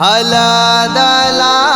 हला दला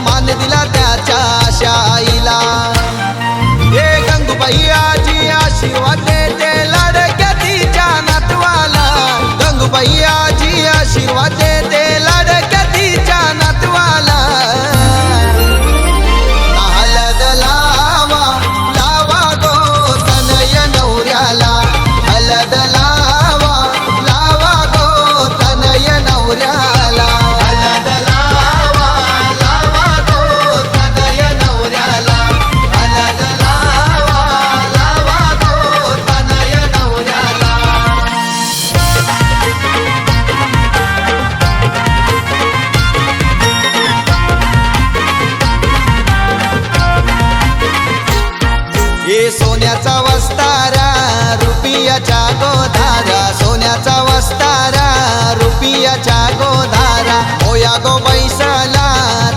मान दिला त्याच्या आशा. सोन्याचा वस्तारा रुपियाच्या गोधारा. सोन्याचा वस्तारा रुपियाच्या गोधारा. ओया गो बैसला.